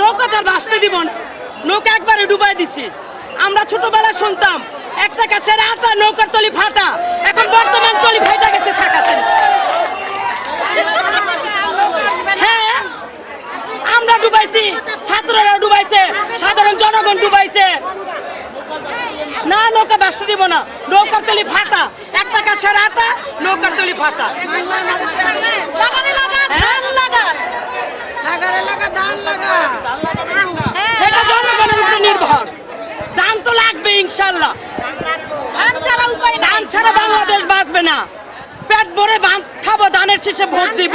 নৌকা তার ভাসতে দিব না। নৌকা একবারে ডুবাই দিছি। আমরা ছোটবেলায় শুনতাম একটা গাছের আটা নৌকার তলি ফাটা। এখন বর্তমান তলি ফাটা গেছে থাকাতে। হ্যাঁ আমরা ডুবাইছি ছাত্ররা ডুবাইছে সাধারণ জনগণ ডুবাইছে। না নৌকা বাঁচতে দিব না। নৌকার তলি ফাটা। একটা গাছের আটা নৌকার তলি ফাটা। লাগানে লাগা এটা জনগণের উপরে নির্ভর। দান তো লাগবে ইনশাল্লাহ। ধান ছাড়া উপায় ধান ছাড়া বাংলাদেশ বাঁচবে না। পেট ভরে খাব দানের শেষে ভোট দিব।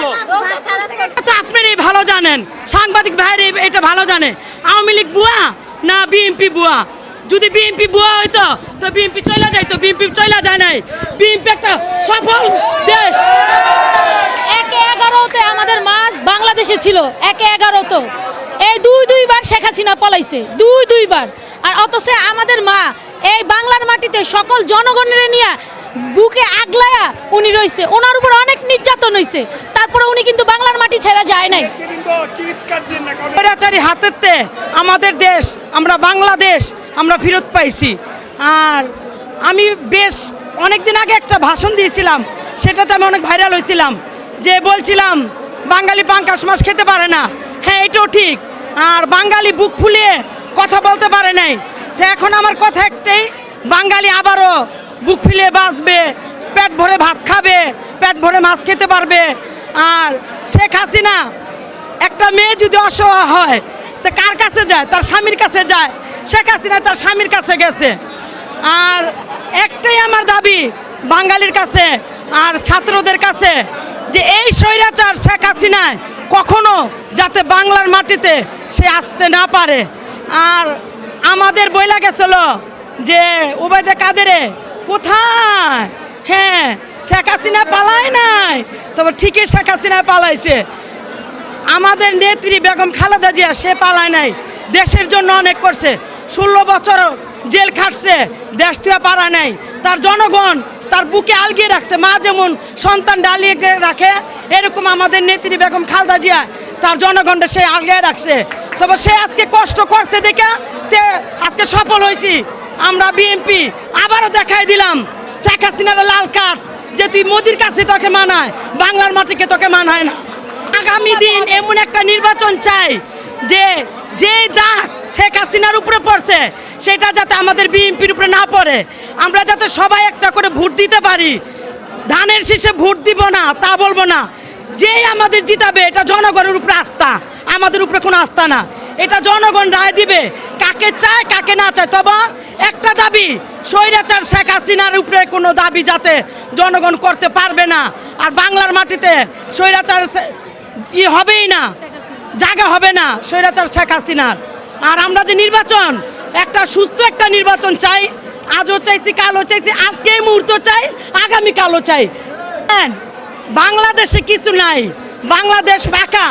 তো আপনারই ভালো জানেন। সাংবাদিক ভাইরে এটা ভালো জানে। আওয়ামী লীগ বুয়া না বিএনপি বুয়া? যদি বিএনপি বুয়া হইতো তো বিএনপি চলে যাইতো। বিএনপি চলে যায় নাই। বিএনপি একটা সফল দেশ। এগারোতে আমাদের মা বাংলাদেশে ছিল একে এগারোতে। এই দুই দুইবার শেখ হাসিনা পলাইছে দুই দুইবার। আর অথচ আমাদের মা এই বাংলার মাটিতে সকল জনগণের নিয়ে বুকে আগলায়া উনি রইছে। ওনার উপর অনেক নির্যাতন হইছে। তারপরে উনি কিন্তু বাংলার মাটি ছেড়া যায় নাই। স্বৈরাচারী হাতেতে আমাদের দেশ আমরা বাংলাদেশ আমরা ফেরত পাইছি। আর আমি বেশ অনেক দিন আগে একটা ভাষণ দিয়েছিলাম সেটাতে আমি অনেক ভাইরাল হয়েছিলাম। যে বলছিলাম, বাঙালি পাঙ্কাশ মাছ খেতে পারে না। হ্যাঁ এটাও ঠিক। আর বাঙালি বুক ফুলিয়ে কথা বলতে পারে নাই। তো এখন আমার কথা একটাই, বাঙালি আবারও বুক ফুলিয়ে বাঁচবে, পেট ভরে ভাত খাবে, পেট ভরে মাছ খেতে পারবে। আর শেখ হাসিনা, একটা মেয়ে যদি অসহায় হয়, তো কার কাছে যায়? তার স্বামীর কাছে যায়। শেখ হাসিনা তার স্বামীর কাছে গেছে। আর একটাই আমার দাবি, বাঙালির কাছে, আর ছাত্রদের কাছে যে এই স্বৈরাচার শেখ হাসিনায় কখনো যাতে বাংলার মাটিতে সে আসতে না পারে। আর আমাদের বইলা গেছিল যে ওবায়দে কাদেরে কোথায়? হ্যাঁ শেখ হাসিনা পালায় নাই। তবে ঠিকই শেখ হাসিনা পালাইছে। আমাদের নেত্রী বেগম খালেদা জিয়া, সে পালায় নাই। দেশের জন্য অনেক করছে। ষোলো বছর জেল খাটছে, দেশ থেকে পারা নাই। তার জনগণ তার বুকে আলগিয়ে রাখছে। মা যেমন সন্তান ডালিয়ে রাখে, এরকম আমাদের নেত্রী বেগম খালদা জিয়া, তার জনগণটা সে আলগিয়ে রাখছে। তবে সে আজকে কষ্ট করছে দেখে তে আজকে সফল হয়েছি। আমরা বিএনপি আবারও দেখাই দিলাম, শেখ হাসিনার লাল কার্ড, যে তুই মোদির কাছে তোকে মানায়, বাংলার মাটিকে তোকে মানায় না। আগামী দিন এমন একটা নির্বাচন চাই যে যে দাগ শেখ হাসিনার উপরে পড়ছে, সেটা যাতে আমাদের বিএনপির উপরে না পড়ে। আমরা যাতে সবাই একটা করে ভোট দিতে পারি। ধানের শীষে ভোট দিব না, তা বলব না। যেই আমাদের জিতাবে, এটা জনগণের উপরে আস্থা। আমাদের উপরে কোনো আস্থা না। এটা জনগণ রায় দিবে, কাকে চায়, কাকে না চায়। তবে একটা দাবি, স্বৈরাচার শেখ হাসিনার উপরে কোনো দাবি যাতে জনগণ করতে পারবে না। আর বাংলার মাটিতে স্বৈরাচার ই হবেই না, জায়গা হবে না স্বৈরাচার শেখ হাসিনার। আর আমরা যে নির্বাচন, একটা সুস্থ একটা নির্বাচন চাই আজও চাইছি কালও চাইছি আজকে এই মুহূর্ত চাই আগামী কালও চাই। হ্যাঁ, বাংলাদেশে কিছু নাই। বাংলাদেশ ফাঁকা।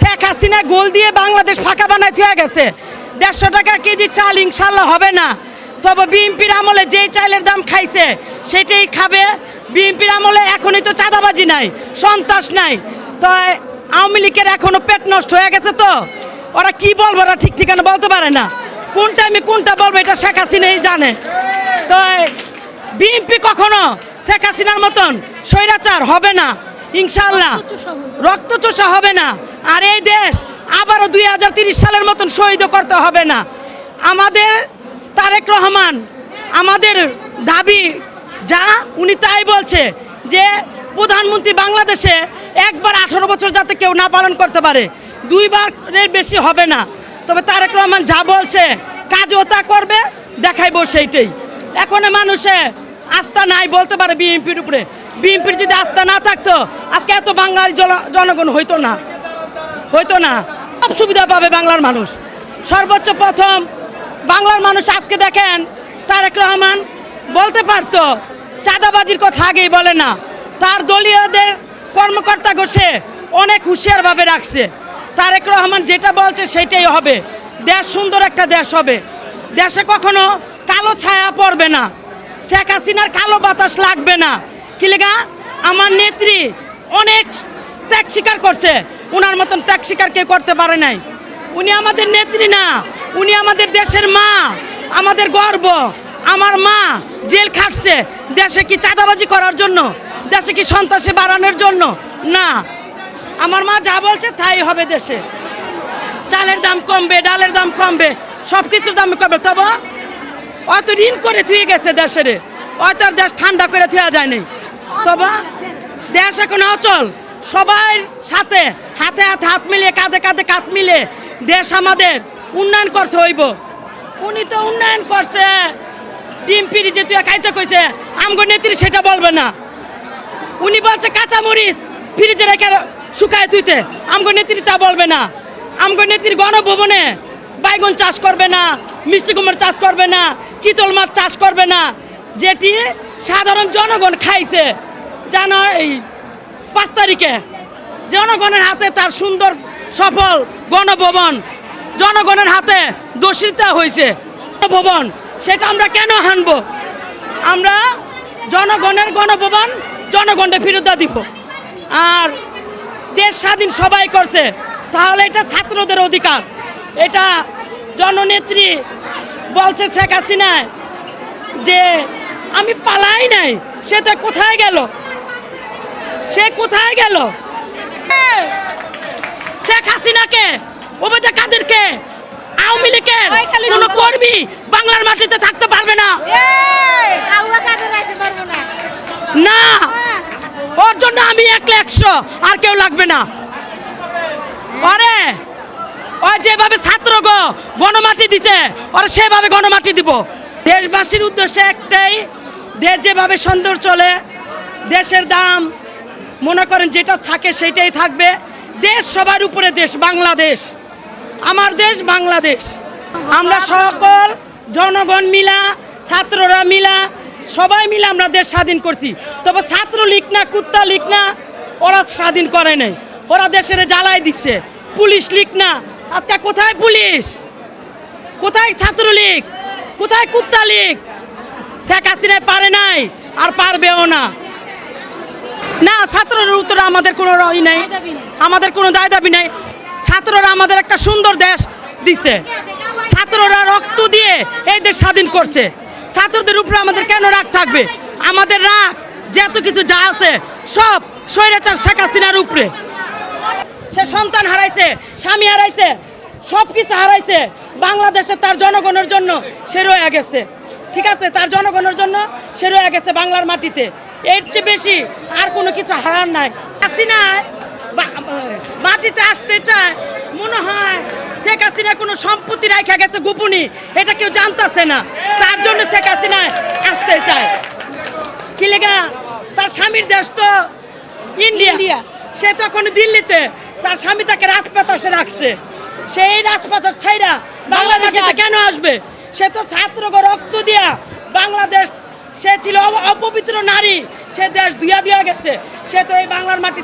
শেখ হাসিনা গোল দিয়ে বাংলাদেশ ফাঁকা বানায় থুয়ে গেছে। দেড়শো টাকা কেজি চাল ইনশাল্লাহ হবে না। তবে বিএনপির আমলে যেই চালের দাম খাইছে সেটাই খাবে। বিএনপির আমলে এখনই তো চাঁদাবাজি নাই সন্ত্রাস নাই। তো আওয়ামী লীগের এখনও পেট নষ্ট হয়ে গেছে তো। ওরা কি বলব ওরা ঠিক ঠিকানা বলতে পারে না। কোন টাইমে কোনটা বলব এটা শেখ হাসিনাই জানে। তো বিএনপি কখনো শেখ হাসিনার মতন স্বৈরাচার হবে না ইনশাল্লাহ রক্তচোষা হবে না। আর এই দেশ আবারও দুই হাজার তিরিশ সালের মতন শহীদ করতে হবে না। আমাদের তারেক রহমান আমাদের দাবি যা উনি তাই বলছে যে প্রধানমন্ত্রী বাংলাদেশে একবার আঠারো বছর যাতে কেউ না পালন করতে পারে দুইবারের বেশি হবে না। তবে তারেক রহমান যা বলছে কাজও তা করবে, দেখাইবো সেইটাই। এখন মানুষে আস্থা নাই বলতে পারে বিএনপির উপরে। বিএনপির যদি আস্থা না থাকতো, আজকে এত বাঙালি জন- জনগণ হইতো না। হইতো না। সব সুবিধা পাবে বাংলার মানুষ। সর্বোচ্চ প্রথম বাংলার মানুষ আজকে দেখেন, তারেক রহমান বলতে পারতো, চাঁদাবাজির কথা আগেই বলে না। তার দলীয়দের কর্মকর্তা গোছে অনেক হুঁশিয়ারভাবে রাখছে। তারেক রহমান যেটা বলছে সেটাই হবে। দেশ সুন্দর একটা দেশ হবে। দেশে কখনো কালো ছায়া পড়বে না। শেখ হাসিনার কালো বাতাস লাগবে না। কিলেগা আমার নেত্রী অনেক ত্যাগ স্বীকার করছে। ওনার মতন ত্যাগ স্বীকার কেউ করতে পারে নাই। উনি আমাদের নেত্রী না। উনি আমাদের দেশের মা। আমাদের গর্ব। আমার মা জেল খাটছে। দেশে কি চাঁদাবাজি করার জন্য? দেশে কি সন্ত্রাসী বাড়ানোর জন্য? না। আমার মা যা বলছে তাই হবে দেশে। চালের দাম কমবে, ডালের দাম কমবে সব কিছুর দাম কমবে। তবে অত ঋণ করে থুয়ে গেছে দেশের অত দেশ ঠান্ডা করে থুয়া যায়নি। তবে দেশ এখন অচল। সবার সাথে হাতে হাতে, হাত মিলিয়ে, কাঁধে কাঁধে কাঁধ মিলে দেশ আমাদের উন্নয়ন করতে হইব। উনি তো উন্নয়ন করছে। ডিম পিড়ি যে তুই খাইতে কইছে, আমগো নেত্রী সেটা বলবে না। উনি বলছে কাঁচা মরিচ ফ্রিজে রেখে শুকায় তুইতে। আমগো নেত্রী তা বলবে না। আমগো নেত্রীর গণভবনে বাইগন চাষ করবে না, মিষ্টি কুমড় চাষ করবে না, চিতল মাছ চাষ করবে না। যেটি সাধারণ জনগণ খাইছে জানো এই পাঁচ তারিখে। জনগণের হাতে তার সুন্দর, সফল গণভবন। জনগণের হাতে দোষিতা হয়েছে ভবন সেটা আমরা কেন হানবো? আমরা জনগণের গণভবন জনগণকে ফেরত দিব। আর দেশ স্বাধীন সবাই করছে তাহলে এটা ছাত্রদের অধিকার। এটা জননেত্রী বলছে শেখ হাসিনায় যে আমি পালাই নাই সে তো কোথায় গেল? সে কোথায় গেল? শেখ হাসিনাকে ওবেদা কাদেরকে আওয়ামী লীগের কোনো কর্মী বাংলার মাটিতে থাকতে পারবে না কাউয়া কাজে যাইতে পারব না না ওর জন্য আমি একলা একশো, আর কেউ লাগবে না। আরে ওই যেভাবে ছাত্র গো গণমাটি দিছে, ওরা সেভাবে গণমাটি দিব। দেশবাসীর উদ্দেশ্যে একটাই, দেশ যেভাবে সুন্দর চলে, দেশের দাম, মনে করেন যেটা থাকে সেটাই থাকবে। দেশ সবার উপরে দেশ, বাংলাদেশ। আমার দেশ, বাংলাদেশ। আমরা সকল জনগণ মিলা, ছাত্ররা মিলা সবাই মিলে আমরা দেশ স্বাধীন করছি। তবে ছাত্র লীগ না, কুত্তা লীগ না, ওরা স্বাধীন করে নাই। ওরা দেশের জ্বালাই দিচ্ছে। পুলিশ লীগ না। আজকে কোথায় পুলিশ? কোথায় ছাত্রলীগ কোথায় কুত্তা লীগ? শেখ হাসিনায় পারে নাই, আর পারবেও না। না, ছাত্রের উত্তরে আমাদের কোনো ই নাই। আমাদের কোনো দায় দাবি নাই। ছাত্ররা আমাদের একটা সুন্দর দেশ দিচ্ছে ছাত্ররা রক্ত দিয়ে এই দেশ স্বাধীন করছে। ছাত্রদের উপরে আমাদের কেন রাগ থাকবে? আমাদের রাগ, যে এত কিছু যা আছে, সব স্বৈরাচার শেখ হাসিনার উপরে। সে সন্তান হারাইছে, স্বামী হারাইছে সব কিছু হারাইছে। বাংলাদেশে তার জনগণের জন্য সে রয়ে গেছে। ঠিক আছে? তার জনগণের জন্য সে রয়ে গেছে বাংলার মাটিতে। এর চেয়ে বেশি আর কোনো কিছু হারার নাই। হাসিনায় মাটিতে আসতে চায়, মনে হয় শেখ হাসিনা কোনো সম্পত্তি রাখা গেছে গোপনী এটা কেউ জানতেছে না। তার জন্য শেখ হাসিনায় আসতে চায়। কি লেগা? তার স্বামীর দেশ তো ইন্ডিয়া। সে তখন দিল্লিতে। তার স্বামী তাকে রাজপাতাসে রাখছে। সেই রাজপাতাস ছাইরা বাংলাদেশে বাংলাদেশে কেন আসবে? সে তো ছাত্রকে রক্ত দিয়া বাংলাদেশ সে ছিল অপবিত্র নারী। সে দেশ দুয়া দিয়া গেছে। সে তো এই বাংলার মাটি